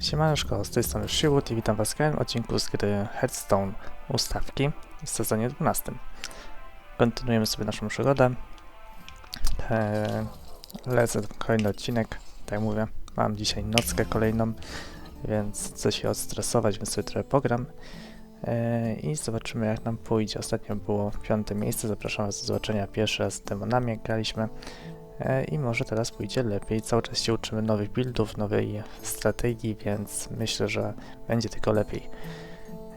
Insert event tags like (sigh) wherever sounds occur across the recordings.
Siemaneczko, z tej strony Shywut i witam was w kolejnym odcinku z gry Hearthstone Ustawki w sezonie 12. Kontynuujemy sobie naszą przygodę. Eee, lecę kolejny odcinek, tak jak mówię, mam dzisiaj nockę kolejną, więc chcę się odstresować, więc sobie trochę pogram. Eee, I zobaczymy jak nam pójdzie. Ostatnio było piąte miejsce, zapraszam was do zobaczenia pierwszy raz z demonami jak graliśmy. E, i może teraz pójdzie lepiej. Cały czas się uczymy nowych buildów, nowej strategii, więc myślę, że będzie tylko lepiej.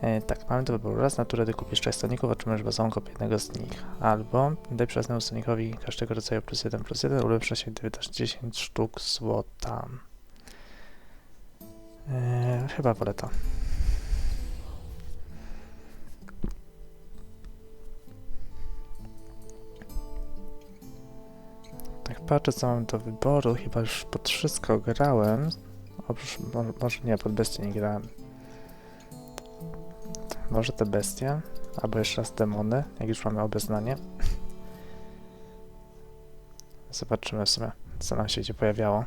E, tak, mamy do wyboru raz naturę, kupisz 6 stoników, otrzymasz bazową kopię jednego z nich. Albo daj przyjaznemu stonikowi każdego rodzaju plus 1 plus 1, ulepsza się, gdy wydasz 10 sztuk złota. E, chyba wolę to. Patrzę co mam do wyboru, chyba już pod wszystko grałem. Oprócz, może, może nie, pod bestie nie grałem. Może te bestie, albo jeszcze raz demony, jak już mamy obeznanie. (laughs) Zobaczymy w sumie, co nam się gdzie pojawiało.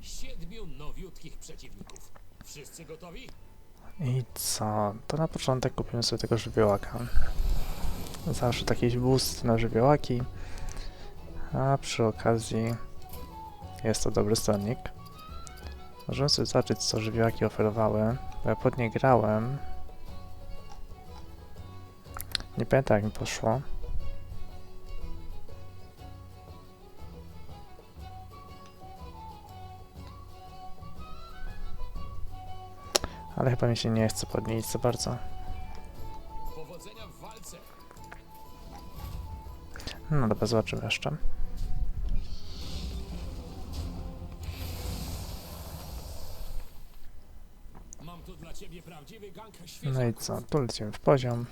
Siedmiu nowiutkich przeciwników. Wszyscy gotowi? I co? To na początek kupimy sobie tego żywiołaka. Zawsze taki boost na żywiołaki. A przy okazji jest to dobry sternik. Możemy sobie zobaczyć, co żywiołaki oferowały. Bo ja pod nie grałem. Nie pamiętam, jak mi poszło. Ale chyba mi się nie chce podnieść za bardzo. No dobra, zobaczymy jeszcze. No i co? Tu lecimy w poziom.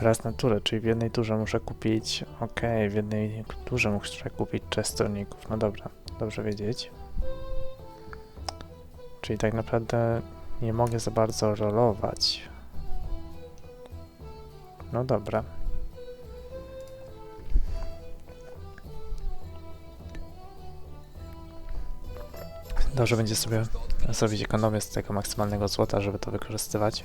Raz na turę, czyli w jednej turze muszę kupić. Okej, w jednej turze muszę kupić czestowników. No dobra, dobrze wiedzieć. Czyli tak naprawdę nie mogę za bardzo rolować. No dobra. Dobrze będzie sobie zrobić ekonomię z tego maksymalnego złota, żeby to wykorzystywać.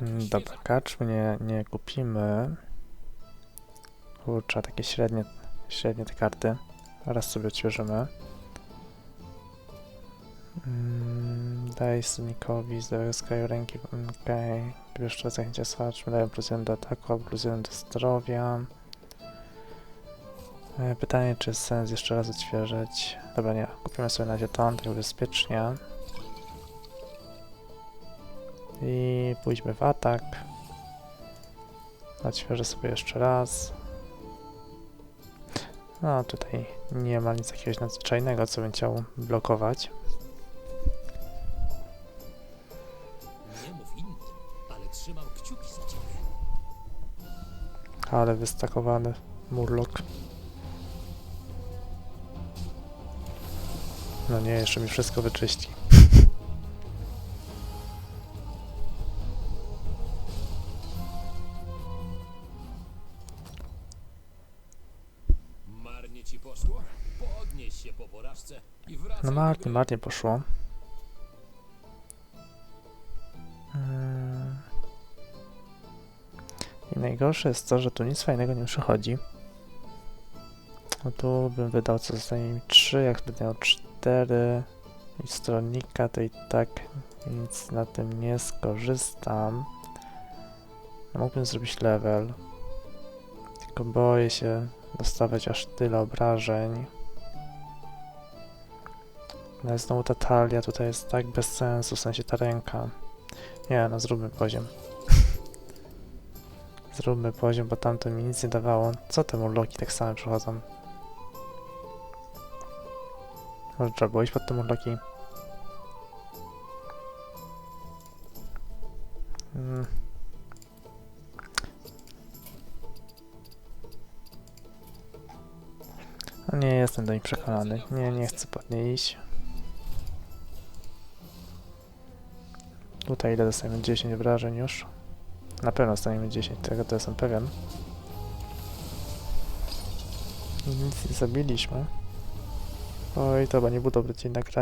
Dobra, świeżaków. kacz nie, nie kupimy. Kurczę, takie średnie, średnie te karty. Raz sobie odświeżymy. Mm, daj Snikowi z mm, Okej. Okay. Jeszcze zachęcia słuchaczy. Dają plus 1 do ataku, albo plus 1 do zdrowia. E, Pytanie, czy jest sens jeszcze raz odświeżyć? Dobra, nie. Kupimy sobie na razie to, tak bezpiecznie. I pójdźmy w atak. Odświeżę sobie jeszcze raz. No, tutaj nie ma nic jakiegoś nadzwyczajnego, co bym chciał blokować. Ale wystakowany murlok. No nie, jeszcze mi wszystko wyczyści. Marnie, marnie poszło. Mm. I najgorsze jest to, że tu nic fajnego nie przychodzi. No tu bym wydał co zostanie mi 3, jak będę miał 4 i stronnika, to i tak nic na tym nie skorzystam. No, mógłbym zrobić level. Tylko boję się dostawać aż tyle obrażeń. No jest znowu ta talia, tutaj jest tak bez sensu, w sensie ta ręka. Nie, no zróbmy poziom. (laughs) Zróbmy poziom, bo tamto mi nic nie dawało. Co te murloki tak same przychodzą? Może trzeba było iść pod te murloki? Mm. No nie jestem do nich przekonany. Nie, nie chcę pod nie iść. Tutaj ile dostajemy? 10 wrażeń już. Na pewno dostaniemy 10, tego to jestem pewien. Nic nie zabiliśmy. Oj, to chyba nie był dobry dzień. Popatrz.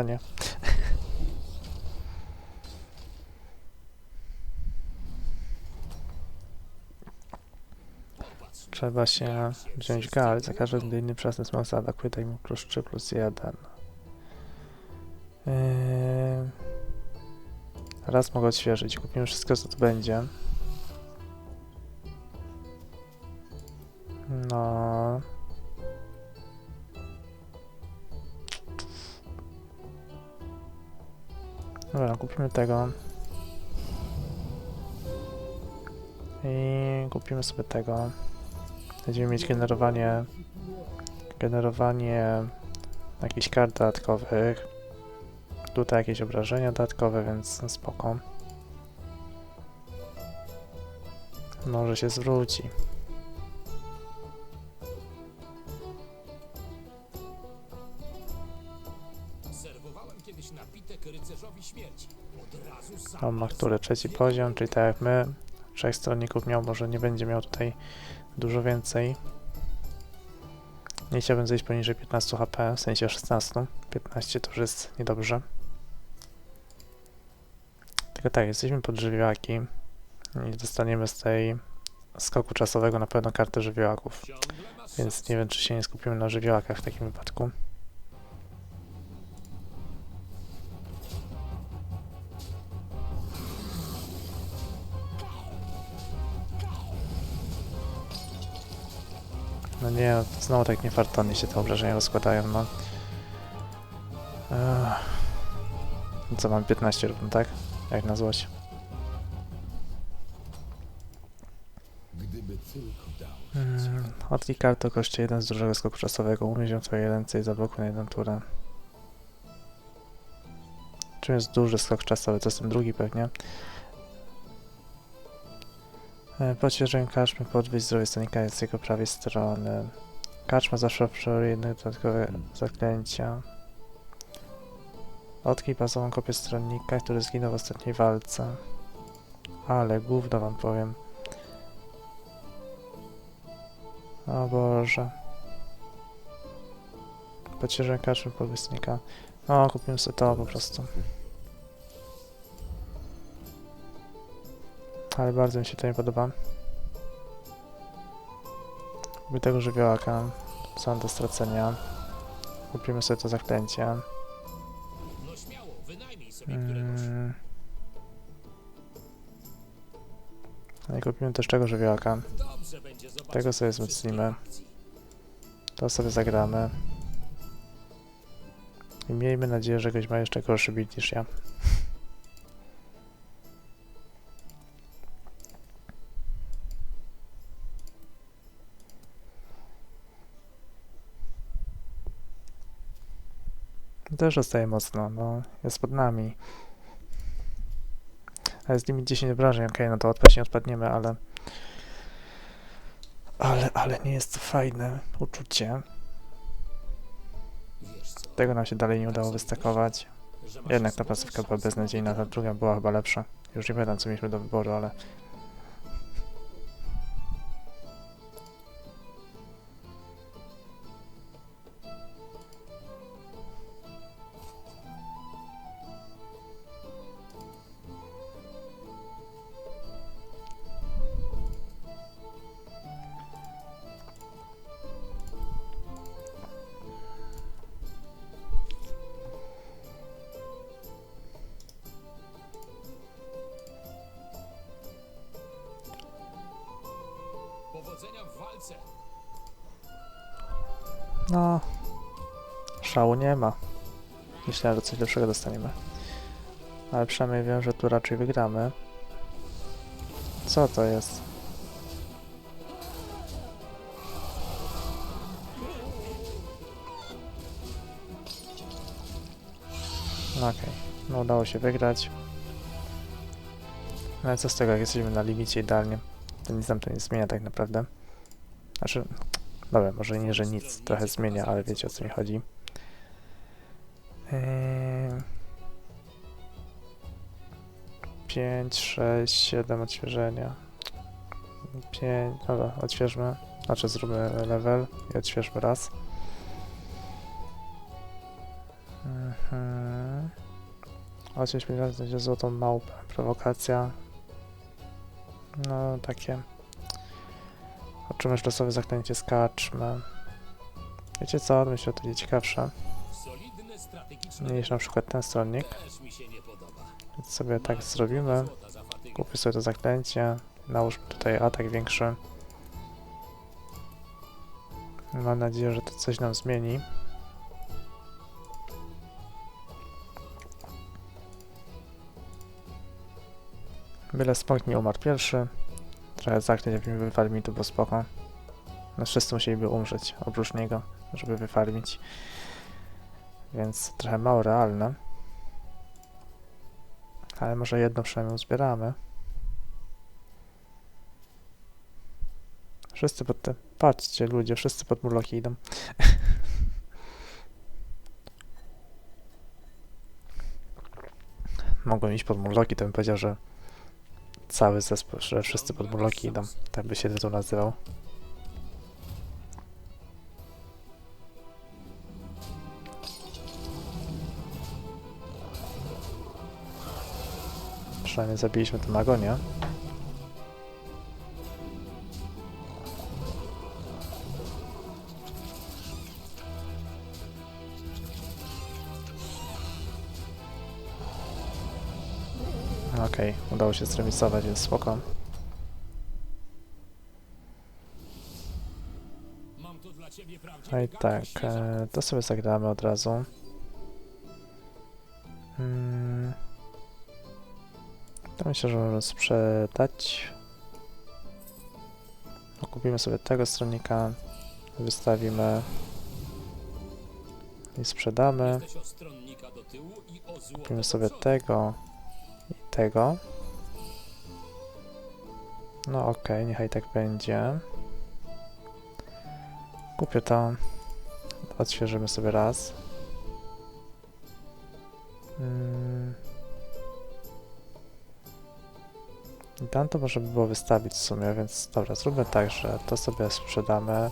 (laughs) Trzeba się wziąć gal. Za każdym gdy inny przesny smok zaatakuje, daj mu plus 3 plus 1. Yy... Raz mogę odświeżyć. Kupimy wszystko, co tu będzie. No. Dobra, kupimy tego. I kupimy sobie tego. Będziemy mieć generowanie generowanie jakichś kart dodatkowych. Tutaj jakieś obrażenia dodatkowe, więc no spoko. Może się zwróci. On ma który trzeci poziom, czyli tak jak my. Trzech stronników miał, może nie będzie miał tutaj dużo więcej. Nie chciałbym zejść poniżej 15 HP, w sensie 16. 15 to już jest niedobrze. Tylko tak, jesteśmy pod żywiołaki i dostaniemy z tej skoku czasowego na pewno kartę żywiołaków. Więc nie wiem, czy się nie skupimy na żywiołakach w takim wypadku. No nie, to znowu tak niefartonnie się te obrażenia rozkładają, no. Ech. Co, mam 15 równo, tak? Jak na złość. Gdyby tylko dał. Mm, Od karto kosztuje jeden z dużego skoku czasowego. Umieść ją w twojej ręce i zablokuj na jedną turę. Czym jest duży skok czasowy? To jest ten drugi pewnie. E, Pocieszeń kaczmy podwyjść zdrowie stanika z jego prawej strony. Kaczma zawsze przeoruje jedne dodatkowe zaklęcia. Odkij bazową kopię stronnika, który zginął w ostatniej walce. Ale gówno wam powiem. O Boże. Pocieżę kaczmy podwysnika. O, kupimy sobie to po prostu. Ale bardzo mi się to nie podoba. Kupię tego żywiołaka. Mam do stracenia. Kupimy sobie to zaklęcie. Mm. No i kupimy też tego zobaczyć Tego sobie wzmocnimy. To sobie zagramy. I miejmy nadzieję, że ktoś ma jeszcze gorszy build niż ja. Też zostaje mocno, no. Jest pod nami. A jest limit 10 obrażeń, okej, no to odpaść nie odpadniemy, ale... Ale, ale nie jest to fajne uczucie. Tego nam się dalej nie udało wystakować. Jednak ta pasywka była beznadziejna, ta druga była chyba lepsza. Już nie pamiętam co mieliśmy do wyboru, ale... No. Szału nie ma. Myślę, że coś lepszego dostaniemy. Ale przynajmniej wiem, że tu raczej wygramy. Co to jest? No okej, okay. no udało się wygrać. No i co z tego, jak jesteśmy na limicie idealnie, to nic nam to nie zmienia tak naprawdę. Znaczy, dobra, może nie, że nic trochę zmienia, ale wiecie o co mi chodzi. Eee... 5, 6, 7 odświeżenia. 5, dobra, odświeżmy. Znaczy zróbmy level i odświeżmy raz. Mhm. Odśwież mi raz będzie złotą małpę. Prowokacja. No, takie. Otrzymać losowe zaklęcie skaczmy. Wiecie co? Myślę, że to będzie ciekawsze. Niż na przykład ten stronnik. Więc sobie tak zrobimy. Kupię sobie to zaklęcie. Nałóżmy tutaj atak większy. Mam nadzieję, że to coś nam zmieni. Byle smok nie umarł pierwszy. Trochę zaklęć jakbyśmy wyfarmili, to było spoko. No wszyscy musieliby umrzeć, oprócz niego, żeby wyfarmić. Więc trochę mało realne. Ale może jedno przynajmniej uzbieramy. Wszyscy pod te... Patrzcie ludzie, wszyscy pod murloki idą. (laughs) Mogłem iść pod murloki, to bym powiedział, że cały zespół, że wszyscy pod murloki idą. Tak by się tytuł nazywał. Przynajmniej zabiliśmy tę magonię. Okej, udało się zremisować, więc spoko. No i tak, e, to sobie zagramy od razu. Hmm. To myślę, że możemy sprzedać. No, kupimy sobie tego stronnika, wystawimy i sprzedamy. Kupimy sobie tego i tego. No okej, niechaj tak będzie. Kupię to. Odświeżymy sobie raz. Mm. I Tam to może by było wystawić w sumie, więc dobra, zróbmy tak, że to sobie sprzedamy.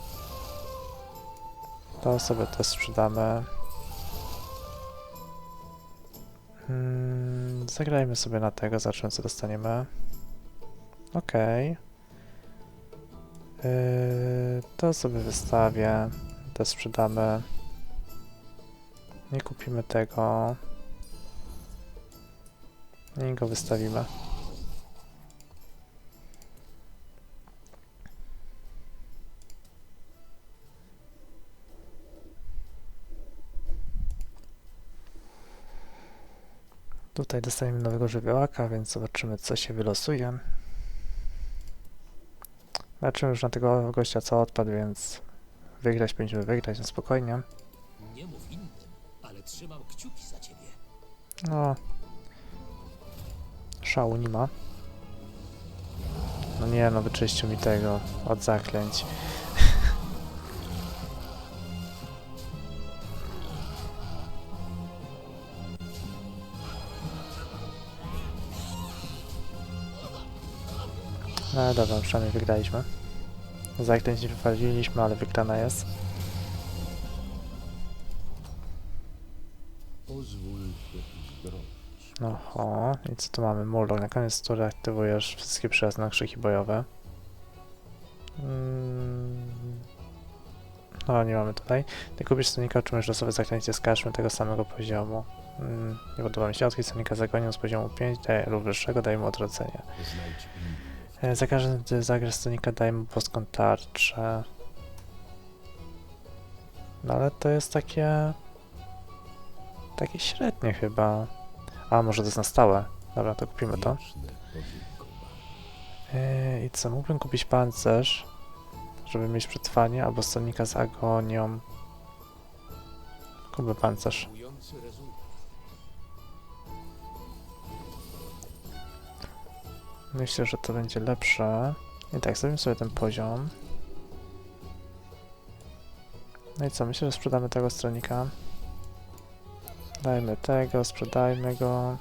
To sobie to sprzedamy. Hmm, zagrajmy sobie na tego, zobaczymy co dostaniemy. Okej. Yy, to sobie wystawię. To sprzedamy. Nie kupimy tego. I go wystawimy. Tutaj dostaniemy nowego żywiołaka, więc zobaczymy co się wylosuje. Zobaczymy już na tego gościa co odpadł, więc wygrać powinniśmy wygrać na spokojnie. Nie mów innym, ale trzymam kciuki za ciebie. No. Szału nie ma. No nie no, wyczyścił mi tego od zaklęć. No dobra, przynajmniej wygraliśmy. Zaklęć nie wypaliliśmy, ale wygrana jest. Oho, i co tu mamy? Murloc. Na koniec tury aktywujesz wszystkie przyjazne krzyki bojowe. Mm. No, nie mamy tutaj. Ty kupisz Sonika, otrzymujesz losowe zaklęcie z karczmy tego samego poziomu. Mm. Nie podoba mi się. Odkryć Sonika zagonią z poziomu 5 daje, lub wyższego, daje mu odrodzenie. E, Za każdym, gdy zagrasz Sonika, daje mu boską tarczę. No ale to jest takie... Takie średnie chyba. A, może to jest na stałe. Dobra, to kupimy to. Yy, I co, mógłbym kupić pancerz, żeby mieć przetrwanie, albo stonika z agonią. Kupię pancerz. Myślę, że to będzie lepsze. I tak, zrobimy sobie ten poziom. No i co, myślę, że sprzedamy tego stronika. Dajmy tego, sprzedajmy go.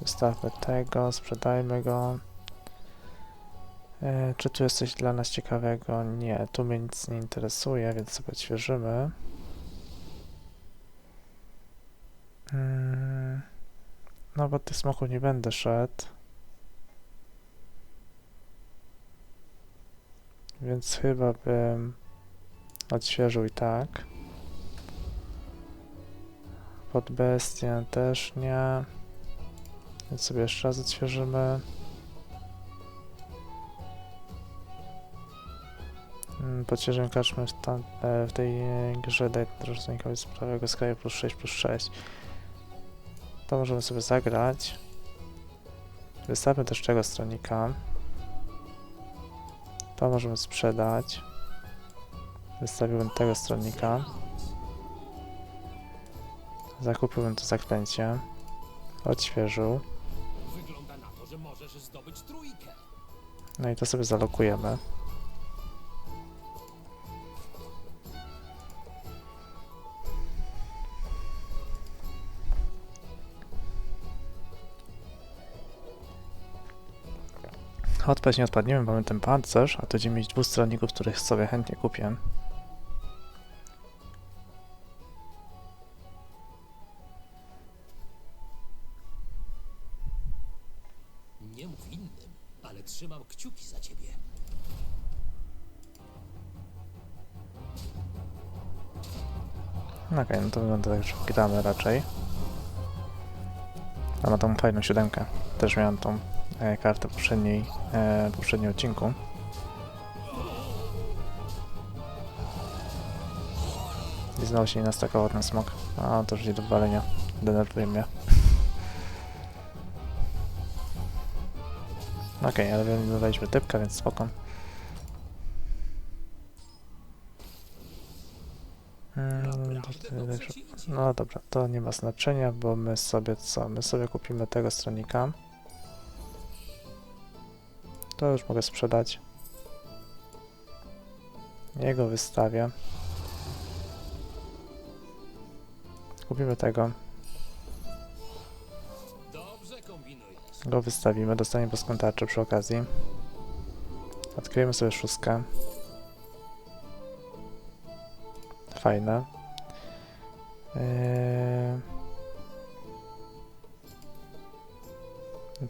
Wystawmy tego, sprzedajmy go. E, czy tu jest coś dla nas ciekawego? Nie, tu mnie nic nie interesuje, więc sobie odświeżymy. Mm, no bo tych smoków nie będę szedł. Więc chyba bym odświeżył i tak. Pod bestię też nie. Więc sobie jeszcze raz odświeżymy. Mm, Podświeżymy kaczmy w, e, w tej grze daj drożnikowi z prawego skraju plus 6 plus 6. To możemy sobie zagrać. Wystawmy też tego stronika. To możemy sprzedać. Wystawiłbym tego stronnika. Zakupiłbym to zaklęcie. Odświeżył. Wygląda na to, że możesz zdobyć trójkę. No i to sobie zalokujemy. Odpaść nie odpadniemy, mamy ten pancerz, a tu będziemy mieć dwóch stronników, których sobie chętnie kupię. Nie mów innym, ale trzymam kciuki za ciebie. No okej, no to wygląda tak, że gramy raczej. A ma tą fajną siódemkę. Też miałem tą kartę w poprzedniej, e, poprzednim odcinku. I znowu się nie nastakował ten smok. A to już idzie do walenia. Denerwuje mnie. (laughs) Okej, ale wyeliminowaliśmy typka, więc spoko. Mm, idzie. no dobra, to nie ma znaczenia, bo my sobie co? My sobie kupimy tego stronika. To już mogę sprzedać. Jego wystawię. Kupimy tego. Go wystawimy, dostaniemy boską tarczę przy okazji. Odkryjemy sobie szóstkę. Fajne. Eee...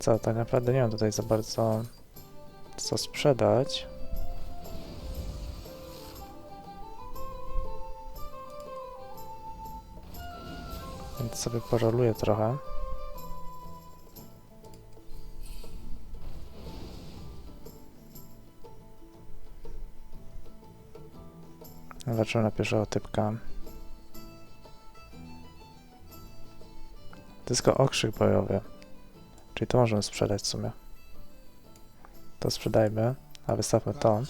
Co, tak naprawdę nie mam tutaj za bardzo co sprzedać. Więc sobie poroluję trochę. Zobaczymy na pierwszego typka. To jest tylko okrzyk bojowy. Czyli to możemy sprzedać w sumie. To sprzedajmy, a wystawmy to.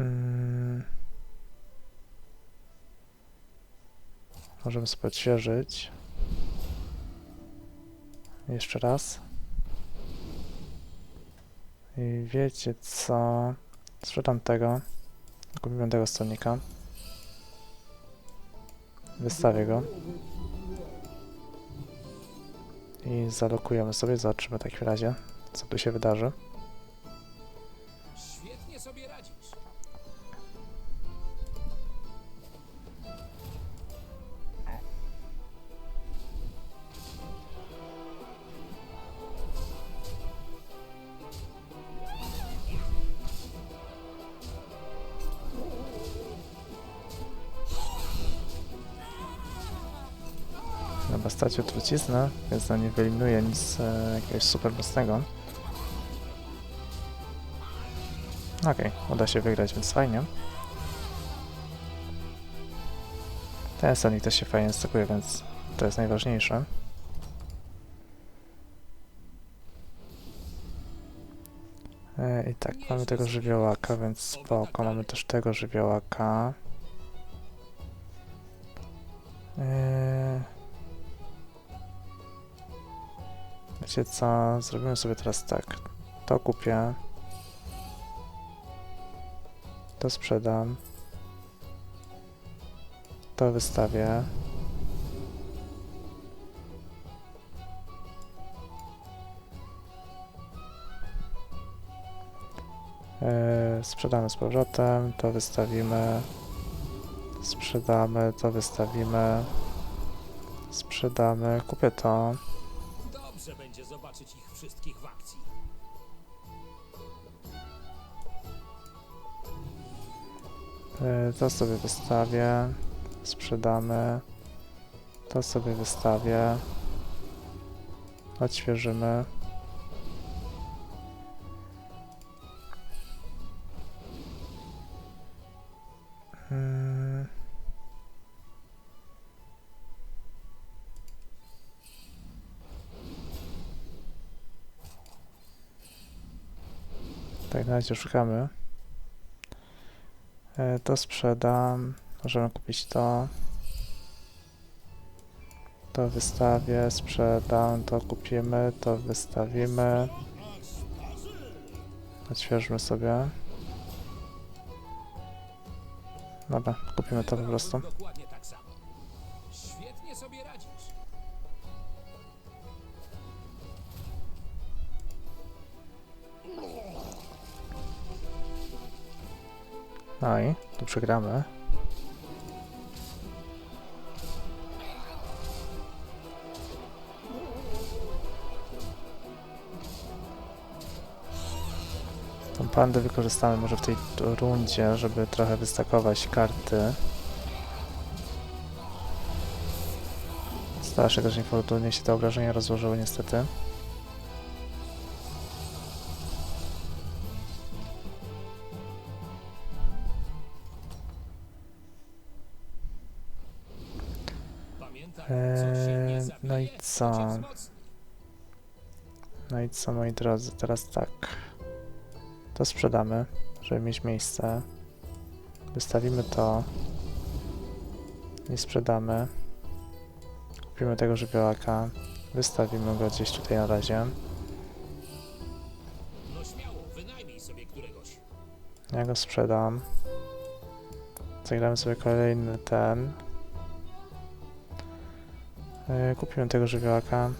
Mm. Możemy sobie odświeżyć. Jeszcze raz. I wiecie co? Sprzedam tego. Kupimy tego stolnika. Wystawię go. I zalokujemy sobie, zobaczymy w takim razie, co tu się wydarzy. Dobra, stracił truciznę, więc no nie wyeliminuje nic e, jakiegoś super mocnego. Okej, uda się wygrać, więc fajnie. Ten Sonic też się fajnie stakuje, więc to jest najważniejsze. E, I tak, mamy tego żywiołaka, więc spoko. Mamy też tego żywiołaka. Eee... Wiecie co? Zrobimy sobie teraz tak. To kupię. To sprzedam. To wystawię. Yy, sprzedamy z powrotem, to wystawimy. Sprzedamy, to wystawimy. Sprzedamy, kupię to. Zobaczyć ich wszystkich w akcji. Yy, To sobie wystawię. Sprzedamy. To sobie wystawię. Odświeżymy. Tak, na razie szukamy. E, To sprzedam. Możemy kupić to. To wystawię, sprzedam, to kupimy, to wystawimy. Odświeżmy sobie. Dobra, kupimy to po prostu. I tu przegramy. Tą pandę wykorzystamy może w tej rundzie, żeby trochę wystakować karty. Stara się też niefortunnie się te obrażenia rozłożyły niestety. No i co moi drodzy, teraz tak. To sprzedamy, żeby mieć miejsce. Wystawimy to. I sprzedamy. Kupimy tego żywiołaka. Wystawimy go gdzieś tutaj na razie. No śmiało, wynajmij sobie któregoś. Ja go sprzedam. Zagramy sobie kolejny ten. Yy, Kupimy tego żywiołaka.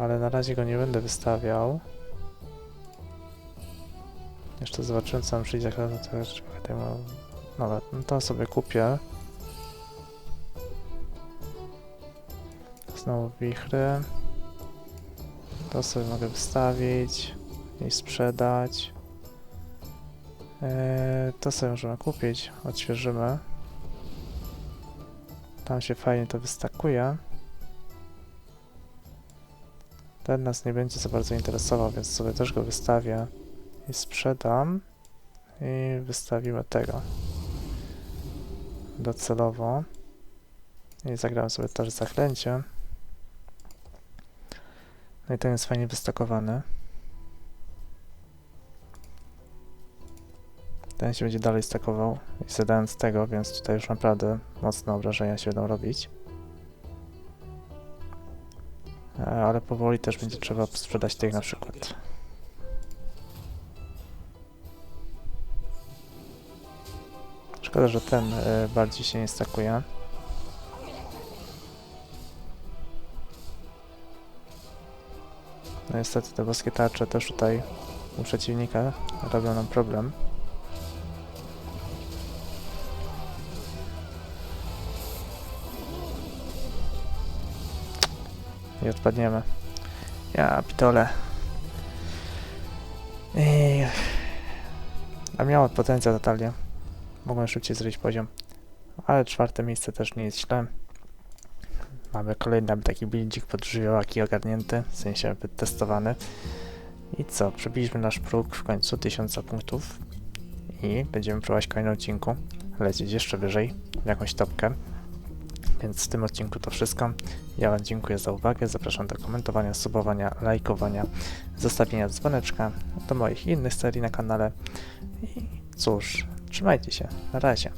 Ale na razie go nie będę wystawiał. Jeszcze zobaczymy co nam przyjdzie Dobra, no to sobie kupię. Znowu wichry. To sobie mogę wystawić i sprzedać. Eee, to sobie możemy kupić, odświeżymy. Tam się fajnie to wystakuje. Ten nas nie będzie za bardzo interesował, więc sobie też go wystawię i sprzedam. I wystawimy tego docelowo. I zagramy sobie też zaklęcie. No i ten jest fajnie wystakowany. Ten się będzie dalej stakował i zadając tego, więc tutaj już naprawdę mocne obrażenia się będą robić. E, Ale powoli też będzie trzeba sprzedać tych na przykład. Szkoda, że ten e, bardziej się nie stakuje. No niestety te boskie tarcze też tutaj u przeciwnika robią nam problem. I odpadniemy. Ja pitole. A miało potencjał totalnie. Mogłem szybciej zrobić poziom. Ale czwarte miejsce też nie jest źle. Mamy kolejny taki buildzik pod żywiołaki ogarnięty, w sensie wytestowany. I co? Przebiliśmy nasz próg w końcu 1000 punktów. I będziemy próbować w kolejnym odcinku lecieć jeszcze wyżej, jakąś topkę. Więc w tym odcinku to wszystko. Ja Wam dziękuję za uwagę. Zapraszam do komentowania, subowania, lajkowania, zostawienia dzwoneczka do moich innych serii na kanale. I cóż, trzymajcie się. Na razie.